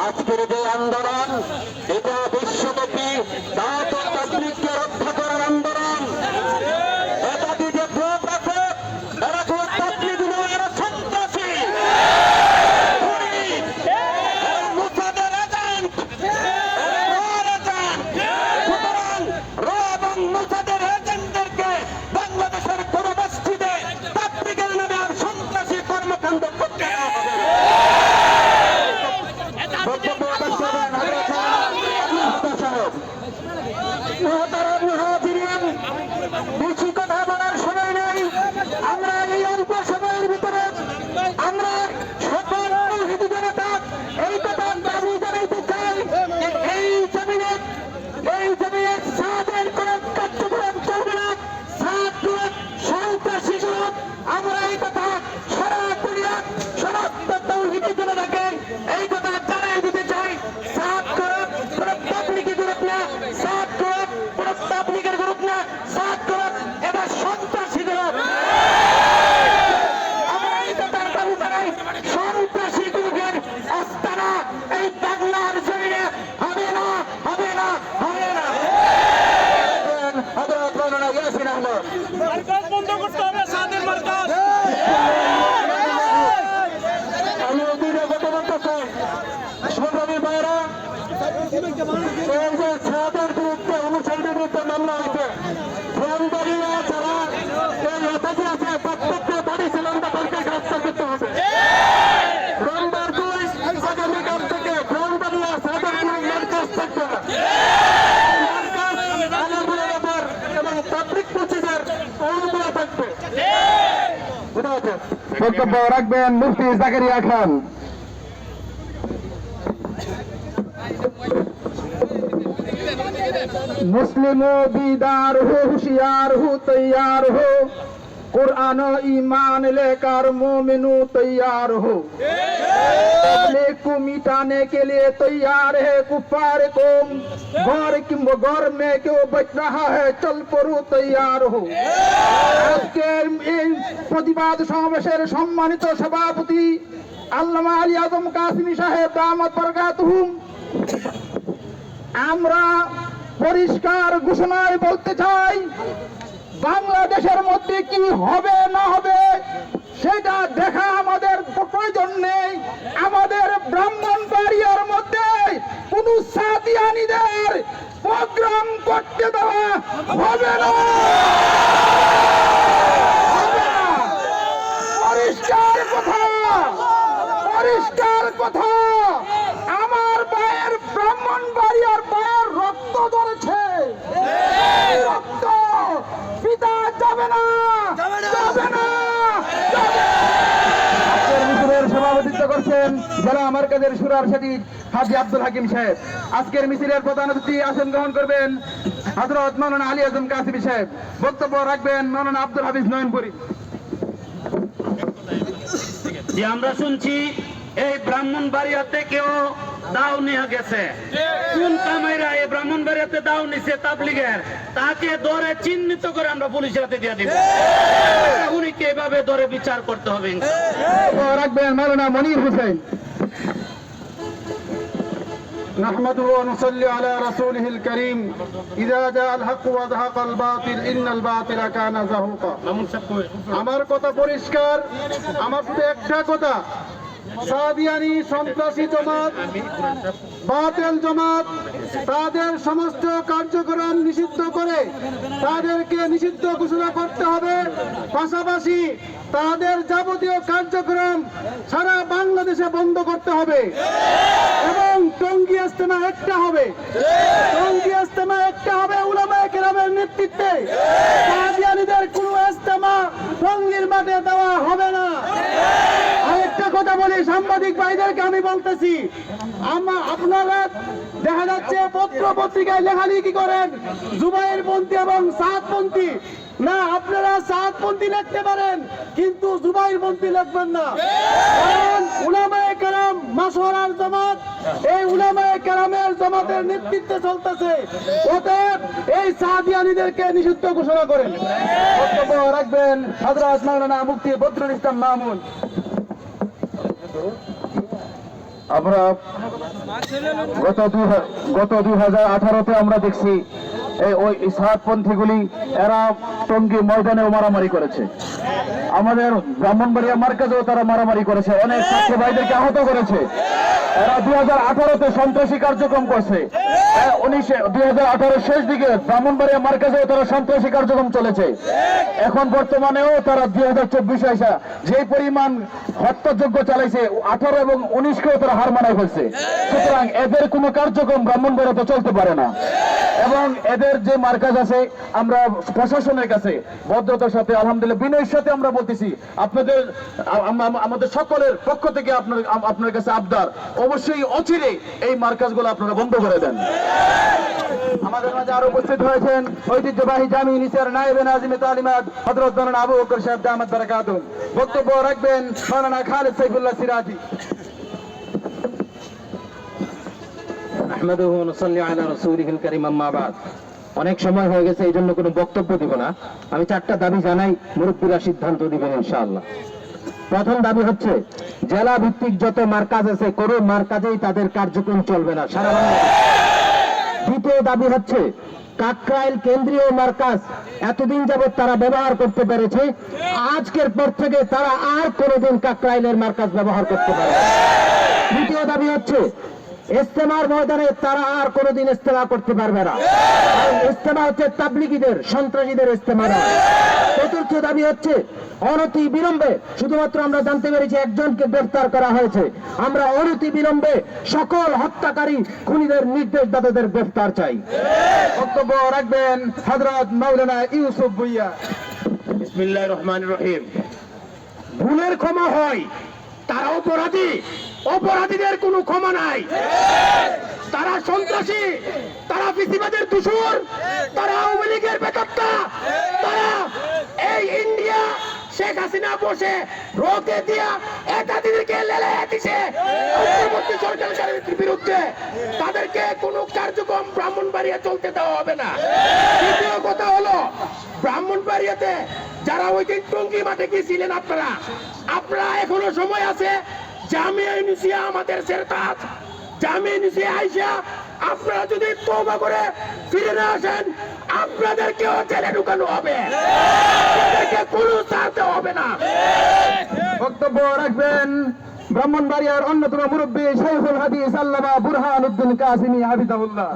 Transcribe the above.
আজকের যে আন্দোলন মার্কাজ বন্ধ করতে হবে সাদের মার্কাজ। আমি ওদিনে কথা বলতেছি সংগ্রামী যে ছাদের বিরুদ্ধে অনুসারীদের বিরুদ্ধে মামলা হয়েছে বক্তব্য রাখবেন মুফতি জাকারিয়া খান मुस्लिम बीदार हो होशियार हो तैयार हो कुरान ईमान लेकर मोमिनू तैयार हो अपने को मिटाने के लिए तैयार है कुफार को गौर की गौर में क्यों बच रहा है चल पड़ो तैयार हो আজকের এই প্রতিবাদ সমাবেশের সম্মানিত সভাপতি আল্লামা আলী আজম কাসিমি সাহেব আমরা পরিষ্কার ঘোষণায় বলতে চাই, বাংলাদেশের মধ্যে কি হবে না হবে সেটা দেখা আমাদের প্রয়োজন নেই আমাদের ব্রাহ্মণ বাড়িয়ার মধ্যে কোন সাদিয়ানিদের প্রোগ্রাম করতে দেওয়া হবে না হবে না। পরিষ্কার কথা পরিষ্কার কথা আমার পায়ের ব্রাহ্মণ বাড়িয়ার পায়ের রক্ত ধরেছে এই রক্ত পিতা যাবে না। যাবে না। যাবে না। আজকের মিছিলের সভাপতিত্ব করছেন জেলা আমার কাজের সুরার সচিব হাজি আব্দুল হাকিম সাহেব। আজকের মিছিলের প্রধান অতিথি আসন গ্রহণ করবেন হজরত মৌলানা আলী আজম কাসিমি সাহেব। বক্তব্য রাখবেন মৌলানা আব্দুল হাফিজ নয়নপুরী। যে আমরা শুনছি এই ব্রাহ্মণ বাড়িয়াতে কেউ দাও নিয়ে গেছে কোন কামাইরা এই ব্রাহ্মণ বাড়িয়াতে দাও নিছে তাবলিগের তাকে ধরে চিহ্নিত করে আমরা পুলিশের হাতে দিয়ে দিব উনিকে এভাবে ধরে বিচার করতে হবে বক্তব্য রাখবেন মৌলানা মনির হোসেন نحمده ونصلي على رسوله الكريم إذا جاء الحق وزهق الباطل إن الباطل كان زهوقا আমার কথা পরিষ্কার আমার শুধু একটা কথা সাদিয়ানি সন্ত্রাসী জমাত, বাতেল জমাত, তাদের সমস্ত কার্যক্রম নিষিদ্ধ করে তাদেরকে নিষিদ্ধ ঘোষণা করতে হবে। পাশাপাশি তাদের যাবতীয় কার্যক্রম সারা বাংলাদেশে বন্ধ করতে হবে। এবং টঙ্গি ইস্তেমা একটা হবে। টঙ্গি ইস্তেমা একটা হবে উলামায়ে কেরামের নেতৃত্বে। কাদিয়ানীদের কোনো ইস্তেমা টঙ্গির মাঠে দেওয়া কথা বলি, সাংবাদিক ভাইদেরকে আমি বলতেছি আপনারা দেখা যাচ্ছে পত্র পত্রিকায় লেখালেখি করেন, জুবাইর পন্থী এবং সাতপন্থী না, আপনারা সাতপন্থী লিখতে পারেন, কিন্তু জুবাইর পন্থী লিখবেন না। কারণ উলামায়ে কেরাম মাসওয়ারার জামাত, এই উলামায়ে কেরামের জামাতের নেতৃত্বে চলতেছে। অতএব এই নিষিদ্ধ ঘোষণা করেন। বক্তব্য রাখবেন মুফতি বদরুল ইসলাম মামুন। আমরা গত গত দুই হাজার আঠারোতে আমরা দেখছি এই ওই ইসহাকপন্থীগুলি এরা টঙ্গী ময়দানেও মারামারি করেছে। আমাদের ব্রাহ্মণবাড়িয়া মার্কেজেও তারা মারামারি করেছে। অনেক ছাত্র ভাইদেরকে আহত করেছে। এরা দুই হাজার আঠারোতে সন্ত্রাসী কার্যক্রম করছে। উনিশে দুই হাজার আঠারোর শেষ দিকে ব্রাহ্মণবাড়িয়া মার্কেজেও তারা সন্ত্রাসী কার্যক্রম চলেছে। এখন বর্তমানেও তারা দুই হাজার চব্বিশে আসা যে পরিমাণ হত্যাযোগ্য চালাইছে আঠারো এবং উনিশকেও তারা হার মানায় ফেলছে। সুতরাং এদের কোনো কার্যক্রম ব্রাহ্মণবাড়িয়াতে চলতে পারে না। এবং এদের যে মার্কাজ আছে, আমরা প্রশাসনের কাছে ভদ্রতার সাথে, আলহামদুলিল্লাহ, বিনয়ের সাথে আমরা বলতেছি, আপনাদের আমাদের সকলের পক্ষ থেকে আপনার আপনার কাছে আবদার। অবশ্যই অচিরে এই মার্কাজগুলো আপনারা বন্ধ করে দেন। আমাদের মাঝে আরও উপস্থিত হয়েছেন ঐতিহ্যবাহী জামি নিসার নায়েবে নাজিমে তালিমাত মাওলানা আবু বকর সাহেব দামাত বারাকাতুহু। বক্তব্য রাখবেন মাওলানা খালেদ সাইফুল্লাহ সিরাজি। অনেক সময় হয়ে গেছে, এই জন্য কোনো বক্তব্য দিব না আমি চারটা দাবি জানাই, মুরব্বীরা সিদ্ধান্ত দিবেন ইনশাআল্লাহ প্রথম দাবি হচ্ছে জেলা ভিত্তিক যত মার্কাজ আছে, কোনো মার্কাজেই তাদের কার্যক্রম চলবে না, সারা বাংলাদেশে। দ্বিতীয় দাবি হচ্ছে, কাকরাইল কেন্দ্রীয় মার্কাজ এতদিন যাবত তারা ব্যবহার করতে পেরেছে, আজকের পর থেকে তারা আর কোনোদিন কাকরাইলের মার্কাজ ব্যবহার করতে পারে। তৃতীয় দাবি হচ্ছে ইস্তেমার ময়দানে তারা আর কোনোদিন ইস্তেমা করতে পারবে না। ইস্তেমা হচ্ছে তাবলিগীদের সন্ত্রাসীদের ইস্তেমা। চতুর্থ দাবি হচ্ছে অনতি বিলম্বে শুধুমাত্র আমরা জানতে পেরেছি একজনকে গ্রেফতার করা হয়েছে। আমরা অনতি বিলম্বে সকল হত্যাকারী খুনিদের নির্দেশদাতাদের গ্রেফতার চাই। বক্তব্য রাখবেন হযরত মাওলানা ইউসুফ ভুইয়া। বিসমিল্লাহ রহমান রহিম। ভুলের ক্ষমা হয় তারা অপরাধী। অপরাধীদের কোনো ক্ষমা নাই। তারা সন্ত্রাসী, তারা ফিসিবাদের দূষর তারা আওয়ামী লীগের বেতত্তা তারা এই ইন্ডিয়া শেখ হাসিনা বসে রোকে দিয়া একাধিকে লেলে দিছে। অন্তর্বর্তী সরকারের বিরুদ্ধে তাদেরকে কোনো কার্যক্রম ব্রাহ্মণবাড়িয়া চলতে দেওয়া হবে না। দ্বিতীয় কথা হলো, ব্রাহ্মণবাড়িয়াতে যারা ওই দিন টঙ্গি মাঠে গিয়েছিলেন আপনারা আপনারা এখনও সময় আছে জামিয়া আমাদের সেরতাজ জামিয়া ইউনিসিয়া আইসা, আপনারা যদি তওবা করে ফিরে না আসেন জেলে ঢুকানো হবে। কোনো ছাড় হবে না। বক্তব্য রাখবেন ব্রাহ্মণবাড়িয়ার অন্যতম মুরব্বী শাইখুল হাদিস আল্লামা বুরহান উদ্দিন কাসিমি হাবিজাহুল্লাহ